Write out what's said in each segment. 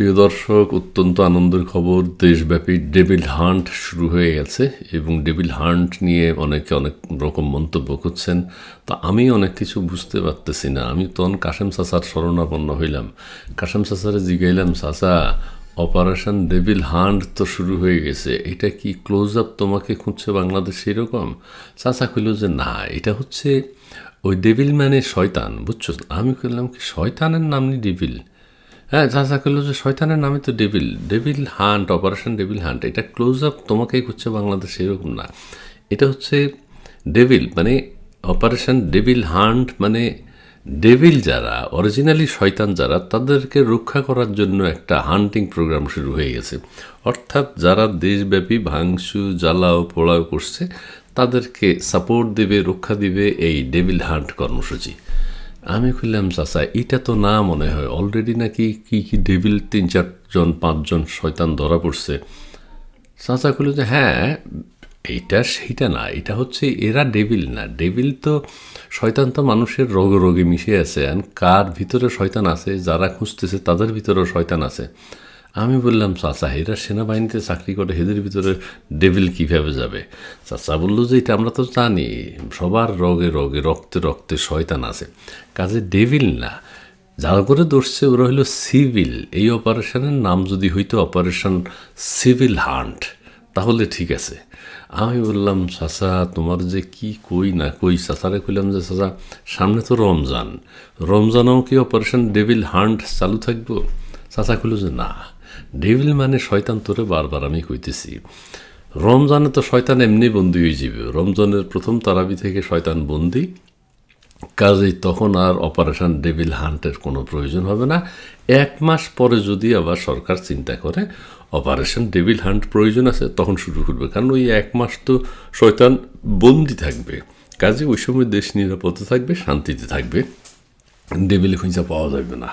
প্রিয় দর্শক, অত্যন্ত আনন্দের খবর, দেশব্যাপী ডেভিল হান্ট শুরু হয়ে গেছে এবং ডেভিল হান্ট নিয়ে অনেকে অনেক রকম মন্তব্য করছেন। তা আমি অনেক কিছু বুঝতে পারতেছি না। আমি তখন কাশেম চাচার শরণাপন্ন হইলাম। কাশেম চাচারে জিগাইলাম, চাচা, অপারেশন ডেভিল হান্ট তো শুরু হয়ে গেছে। এটা কি ক্লোজ আপ তোমাকে খুঁজছে বাংলাদেশ এরকম? চাচা কইল যে, না, এটা হচ্ছে ওই ডেভিল মানে শয়তান, বুঝছ? আমি কইলাম কি, শয়তানের নাম নি ডেভিল? হ্যাঁ কইলো যে শয়তানের নামে তো devil. Devil hunt, operation devil hunt, এটা ক্লোজ আপ তোমাকেই করছে বাংলাদেশ এরকম না। এটা হচ্ছে ডেভিল মানে অপারেশন ডেভিল হান্ট মানে ডেভিল যারা অরিজিনালি শয়তান যারা, তাদেরকে রক্ষা করার জন্য একটা হান্টিং প্রোগ্রাম শুরু হয়ে গেছে। অর্থাৎ যারা দেশব্যাপী ভাংসু জ্বালাও, পোড়াও করছে, তাদেরকে সাপোর্ট দেবে, রক্ষা দিবে এই ডেভিল হান্ট কর্মসূচি। আমি খুললাম চাচা, এটা তো না মনে হয়। অলরেডি নাকি কি কি ডেভিল তিন, চারজন, পাঁচজন শয়তান ধরা পড়ছে। চাচা খুলে যে হ্যাঁ এটা সেইটা না, এটা হচ্ছে এরা ডেভিল না। ডেভিল তো শয়তান তো মানুষের রোগ, রোগে মিশে আছে। কার ভিতরে শয়তান আছে? যারা খুঁজতেছে, তাদের ভিতরেও শয়তান আছে। আমি বললাম চাচা এরা সেনাবাহিনীতে চাকরি করে এদের ভিতরে ডেভিল কীভাবে যাবে? চাচা বলল যে, এটা আমরা তো জানি, সবার রগে রগে, রক্তে রক্তে শয়তান আছে। কাজে ডেভিল না। যারা করে দোষছে ওরা হলো সিভিল এই অপারেশনের নাম যদি হইতো অপারেশন সিভিল হান্ট তাহলে ঠিক আছে। আমি বললাম, চাচা, তোমার যে কি কই না কই? চাচারে কইলাম যে, চাচা, সামনে তো রমজান। রমজানেও কি অপারেশন ডেভিল হান্ট চালু থাকব? চাচা কইল যে, না। ডেভিল মানে শয়তান তোরে বারবার আমি কইতেছি। রমজানে তো শয়তান এমনি বন্দি হয়ে যাবে রমজানের প্রথম তারাবি থেকে শয়তান বন্দি। কাজেই তখন আর অপারেশন ডেভিল হান্টের কোনো প্রয়োজন হবে না। এক মাস পরে যদি আবার সরকার চিন্তা করে, অপারেশন ডেভিল হান্ট প্রয়োজন আছে, তখন শুরু করবে। কারণ ওই এক মাস তো শয়তান বন্দি থাকবে। কাজে ওই সময় দেশ নিরাপদে থাকবে, শান্তিতে থাকবে। ডেভিল খুঁজা পাওয়া যাবে না।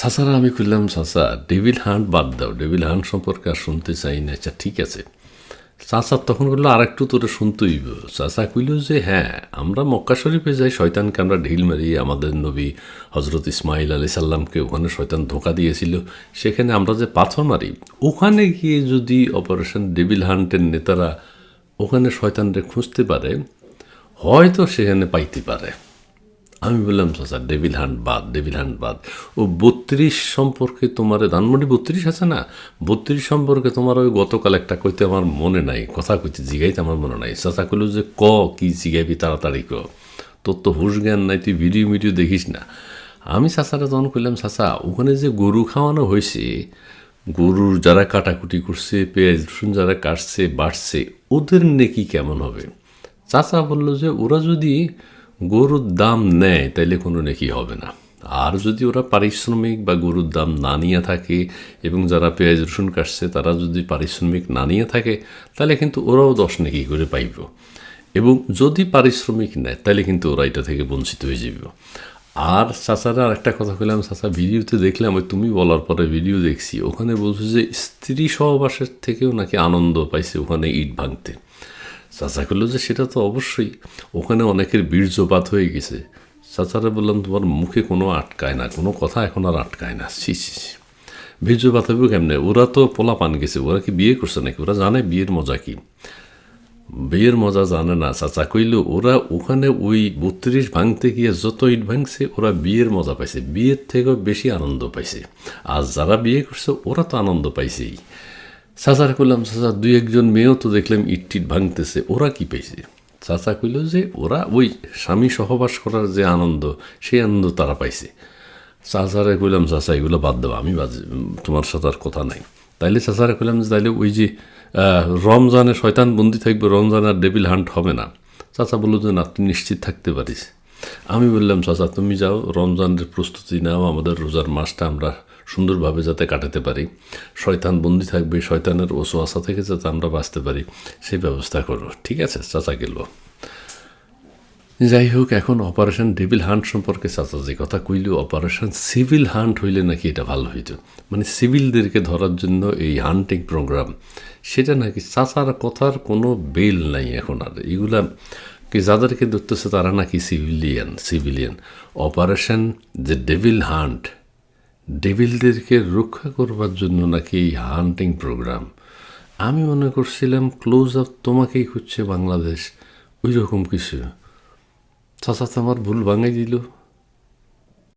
সাসারা আমি খুললাম, সাসা ডেভিল হান্ট বাদ দাও ডেভিল হান্ট সম্পর্কে আর শুনতে চাই না। আচ্ছা ঠিক আছে। চাচা তখন বলল আর একটু তোরে শুনতেই চাচা কইল যে হ্যাঁ আমরা মক্কা শরীফে যাই, শয়তানকে আমরা ঢিল মারি আমাদের নবী হজরত ইসমাইল আলি সাল্লামকে ওখানে শয়তান ধোকা দিয়েছিল, সেখানে আমরা যে পাথর মারি, ওখানে গিয়ে যদি অপারেশন ডেভিল হান্টের নেতারা ওখানে শয়তানরে খুঁজতে পারে, হয়তো সেখানে পাইতে পারে। আমি বললাম, চাচা ডেভিল হান্ট বাদ ডেভিল হান্ট বাদ। ও বত্রিশ সম্পর্কে তোমার, ধানমন্ডি বত্রিশ আছে না? বত্রিশ সম্পর্কে তোমার ওই গতকাল একটা কইতে আমার মনে নাই, কথা কইতে জিগাইতে আমার মনে নাই। চাচা কইল যে, ক, কি জিগাইবি তাড়াতাড়ি ক। তোর তো হুশ জ্ঞান নাই, তুই ভিডিও মিডিও দেখিস না। আমি চাচারা তখন কইলাম, চাচা, ওখানে যে গরু খাওয়ানো হয়েছে গরুর যারা কাটাকুটি করছে, পেঁয়াজ, রসুন যারা কাটছে বাড়ছে ওদের নেকি কেমন হবে? চাচা বলল যে, ওরা যদি গরুর দাম নেয়, তাইলে কোনো নেকি হবে না। আর যদি ওরা পারিশ্রমিক বা গরুর দাম না নিয়ে থাকে এবং যারা পেঁয়াজ, রসুন কাটছে, তারা যদি পারিশ্রমিক না নিয়ে থাকে তাহলে কিন্তু ওরাও দশ নেকি করে পাইব। এবং যদি পারিশ্রমিক নেয় তাহলে কিন্তু ওরা এটা থেকে বঞ্চিত হয়ে যাবে আর চাচারা আর একটা কথা কইলাম, চাচা ভিডিওতে দেখলাম, ওই তুমি বলার পরে ভিডিও দেখছি, ওখানে বলছো যে স্ত্রী সহবাসের থেকেও নাকি আনন্দ পাইছে ওখানে ইট ভাঙতে। চাচা করল যে সেটা তো অবশ্যই। ওখানে অনেকের বীর্যপাত হয়ে গেছে। চাচারা বললাম, তোমার মুখে কোনো আটকায় না, কোনো কথা এখন আর আটকায় না। ছি ছি ছি। বীর্যপাত হবে কেমনে? ওরা তো পোলা পান গেছে, ওরা কি বিয়ে করছে নাকি? ওরা জানে বিয়ের মজা কি। বিয়ের মজা জানে না। চাচা কইল, ওরা ওখানে ওই বত্রিশ ভাঙতে গিয়ে যত ইট ভাঙছে, ওরা বিয়ের মজা পাইছে। বিয়ের থেকেও বেশি আনন্দ পাইছে। আর যারা বিয়ে করছে, ওরা তো আনন্দ পাইছেই। চাচার করলাম চাচা দুই একজন মেয়েও তো দেখলাম ইট টিট ভাঙতেছে, ওরা কি পেয়েছে? চাচা কইল যে, ওরা ওই স্বামী সহবাস করার যে আনন্দ, সেই আনন্দ তারা পাইছে। চাচারে কইলাম চাচা এগুলো বাদ দেবো আমি তোমার সাথে আর কথা নাই। তাইলে চাচারে কইলাম যে, তাইলে ওই যে রমজানে শয়তান বন্দি থাকবে, রমজান আর ডেবিল হান্ট হবে না। চাচা বলল যে, না, তুই নিশ্চিত থাকতে পারিস। আমি বললাম চাচা তুমি যাও, রমজানের প্রস্তুতি নাও, আমাদের রোজার মাসটা আমরা সুন্দরভাবে যাতে কাটাতে পারি। শয়তান বন্দি থাকবে, শয়তানের ওসো আসা থেকে যাতে আমরা বাঁচতে পারি, সেই ব্যবস্থা করো ঠিক আছে, চাচা গেল। যাই হোক, এখন অপারেশন ডেভিল হান্ট সম্পর্কে চাচা যে কথা কইল, অপারেশন সিভিল হান্ট হইলে নাকি এটা ভালো হইত। মানে সিভিলদেরকে ধরার জন্য এই হান্টিং প্রোগ্রাম, সেটা নাকি চাচার কথার কোনো বেল নাই এখন আর। এগুলা কি যাদেরকে ধরতেছে তারা নাকি সিভিলিয়ান সিভিলিয়ান। অপারেশন যে ডেভিল হান্ট। ডেভিলদেরকে রক্ষা করবার জন্য নাকি এই হান্টিং প্রোগ্রাম আমি মনে করছিলাম ক্লোজ আপ তোমাকেই খুঁজছে বাংলাদেশ ওই রকম কিছু। চাচা আমার ভুল ভাঙাই দিল।